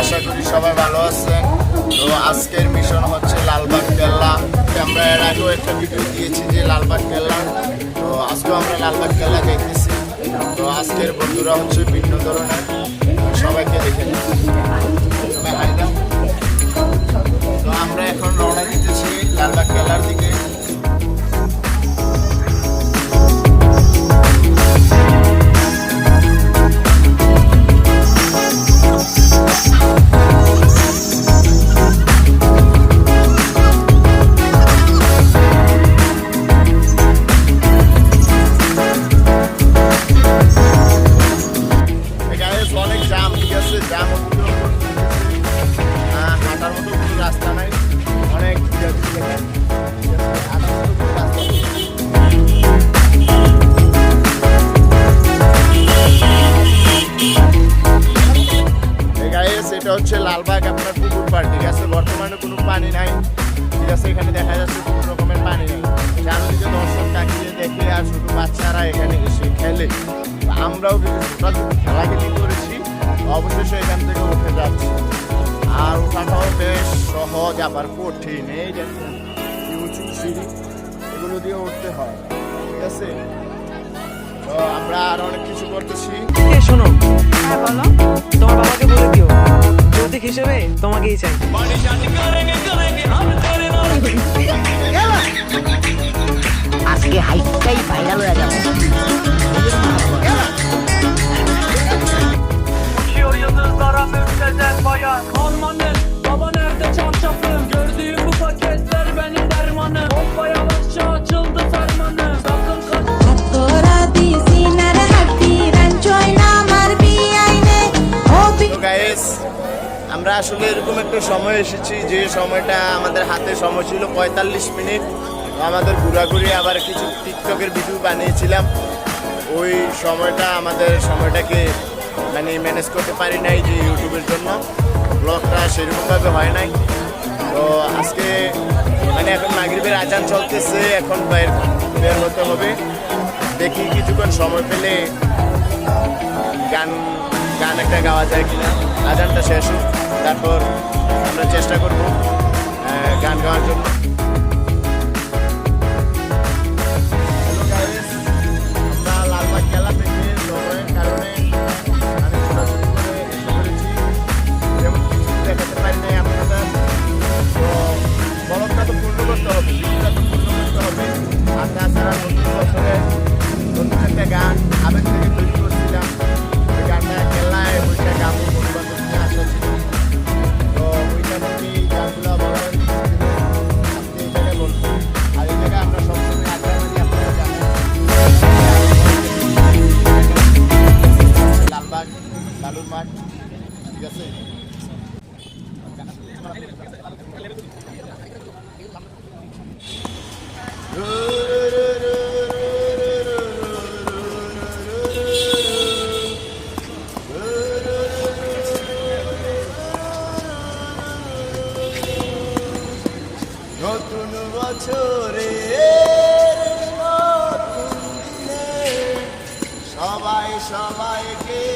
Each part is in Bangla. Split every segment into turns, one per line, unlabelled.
আশা করি সবাই ভালো আছেন। তো আজকের মিশন হচ্ছে লালবাগ কেল্লা। আমরা এর আগেও একটা ভিডিও দিয়েছি যে লালবাগ কেল্লা। তো আজকেও আমরা লালবাগ কেল্লা দেখতেছি তো আজকের বন্ধুরা হচ্ছে ভিন্ন ধরনের। সবাইকে দেখে এটা হচ্ছে লালবাগ আপনার পুকুর পাড় ঠিক আছে? বর্তমানে কোনো পানি নাই। ঠিক আছে এখানে দেখা যাচ্ছে কোনো রকমের পানি নেই। চারদিকে দর্শক তাকিয়ে দেখে আর ছোট বাচ্চারা এখানে এসে খেলে। আমরাও কিছু ছোটা খেলাখেলি করেছি। অবশেষে এখান থেকে উঠে যাচ্ছি। আর ওঠাটাও বেশ সহজ আবার কঠিন। এই দেখুন উঁচু সিঁড়ি এগুলো দিয়ে উঠতে হয়। ঠিক আছে? তো আমরা আর অনেক কিছু করতেছি।
শোনো?
হ্যাঁ বলো।
তোমার বাবাকে বলে দিও। যৌতুক হিসেবে তোমাকেই চাই।
আজকে হাইটটাই ভাইরাল হয়ে যাবে।
আমরা আসলে এরকম একটা সময় এসেছি যে সময়টা আমাদের হাতে সময় ছিল পঁয়তাল্লিশ মিনিট। আমাদের ঘোরাঘুরি আবার কিছু টিকটকের ভিডিও বানিয়েছিলাম। ওই সময়টা আমাদের সময়টাকে মানে ম্যানেজ করতে পারি নাই যে ইউটিউবের জন্য। ব্লগটা সেরকমভাবে হয় নাই। তো আজকে মানে এখন মাগরিবের আজান চলতেছে, এখন বের বের হতে হবে। দেখি কিছুক্ষণ সময় পেলে গান গান একটা গাওয়া যায় কিনা। আজানটা শেষ হোক। তারপর আমরা চেষ্টা করব গান গাওয়ার জন্য। নতুন বছরে নতুন দিনে সবাই সবাইকে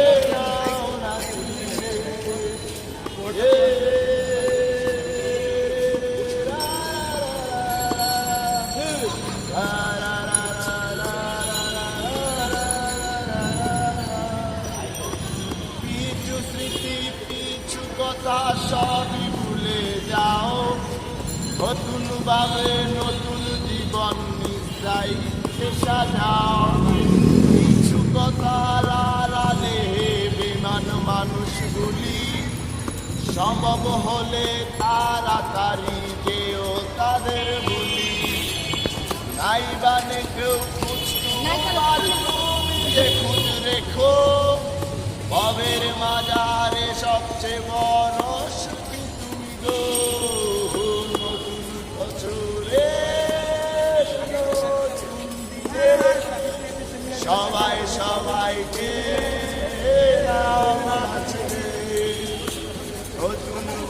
নতুন ভাবে নতুন জীবন নিশ্চয় সাজাও কিছু কথার আড়ালে বিমান মানুষগুলি সম্ভব হলে তাড়াতাড়ি যেও তাদের বলি নাইবানে কেউ খুঁজতু খুঁজ রেখো।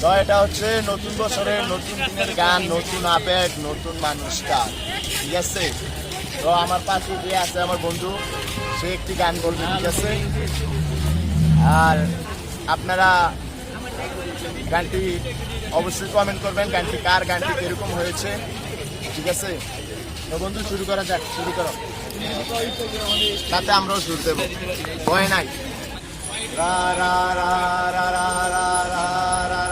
তো এটা হচ্ছে নতুন বছরের নতুন দিনের গান, নতুন আবেগ, নতুন মানুষটা। ঠিক আছে? তো আমার পাশে যে আছে আমার বন্ধু, সে একটি গান বলবে, ঠিক আছে? আর আপনারা গানটি অবশ্যই কমেন্ট করবেন, গানটি কার, গানটি কীরকম হয়েছে, ঠিক আছে? তো বন্ধু, শুরু করা যাক, শুরু করো। তাতে আমরাও শুরু দেবো। ভয় নাই। রা রা রা রা রা রা রা রা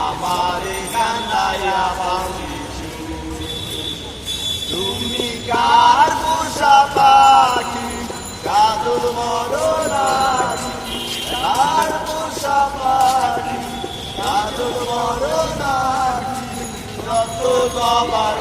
আমারে কানায়া পাখিছু তুমি কার পোষা পাখি? কাদো মরণাখি কার পোষা পাখি কাদো মরণাখি রক্ত তোমার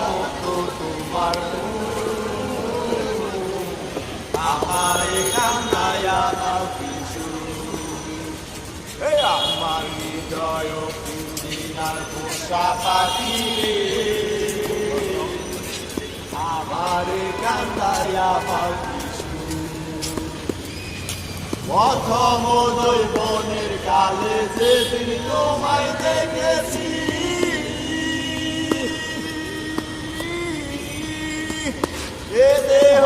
প্রথম যৌবনের কালে যেদিন তোমায় দেখেছি এ দেহ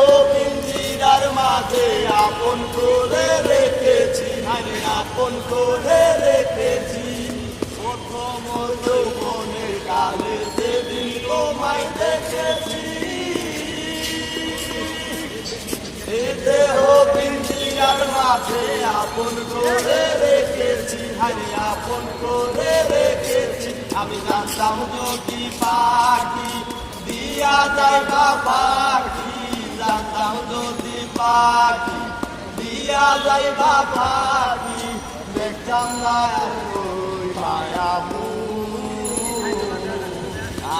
মাঝে আপন করে রেখেছি আপন করে মাঝে আপন করে রেখেছি হারি আপন করে রেখেছি। আমি জানতাম যদি পাখি দিয়া যায় বা পাখি, জানতাম যদি পাখি দিয়া যায় বা পাখি, দেখতাম না মায়াবু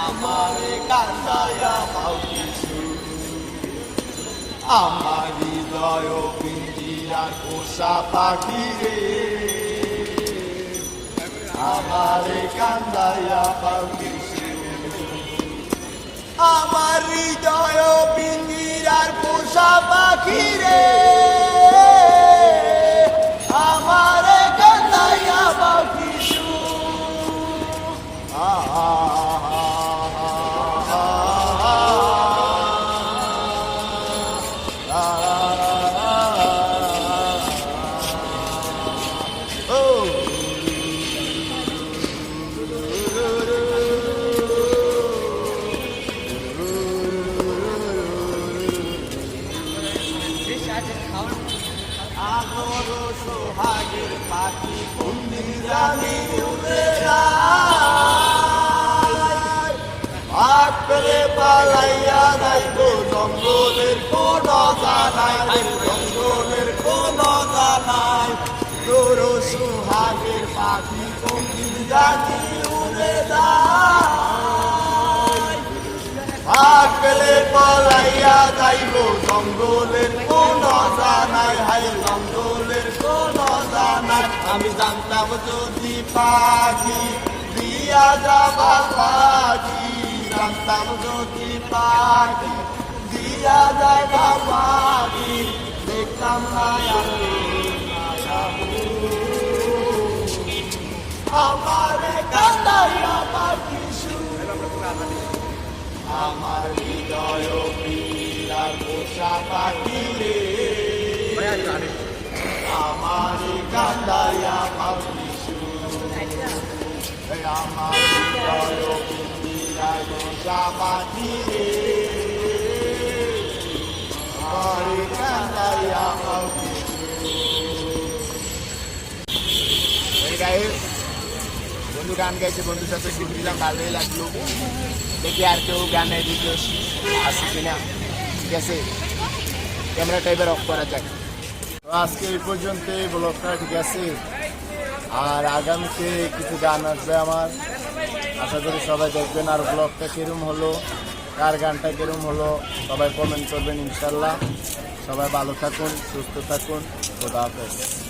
আমারে কান্দায়া আমার হৃদয় পিঞ্জিরা পোষা পাখি রে আমার কান্দায়া পাখি আমার হৃদয় পিঞ্জিরার পোষা পাখি রে আমার কান্দায়া পাখি আগর সোহাগের পাখি কোনদিন জানি উড়ে যায় ভাগ করে পালাইয়া সোহাগের পাখি কোকিল জাতি উড়ে যায় ভাগ পেলে পলাইয়া যাইব জঙ্গলের জানাই হাই জঙ্গলের কোন জানাই? আমি জানতাম যদি পাখি দিয়া যাবা পাখি, জানতাম যদি পাখি দিয়া যাবা পাখি, দেখতাম না আমি আমার কান্দাইয়া পাখি আমার হৃদয় হৃদয় পীড়ার পোষা পাখি রে আমার কান্দাইয়া পাখি Hey guys, বন্ধু গান গাইছে বন্ধুর সাথে শুট দিলাম ভালোই লাগল দেখি আর কেউ গানের ভিডিও আছে কিনা ঠিক আছে ক্যামেরাটা এবার অফ করা তো আজকে এই পর্যন্ত এই ব্লগটা ঠিক আছে? আর আগামীতে কিছু গান আসবে আমার। আশা করি সবাই দেখবেন আর ব্লগটা কিরম হলো, কার গানটা কিরম হলো, সবাই কমেন্ট করবেন ইনশাল্লাহ। সবাই ভালো থাকুন, সুস্থ থাকুন। খোদা হাফেজ।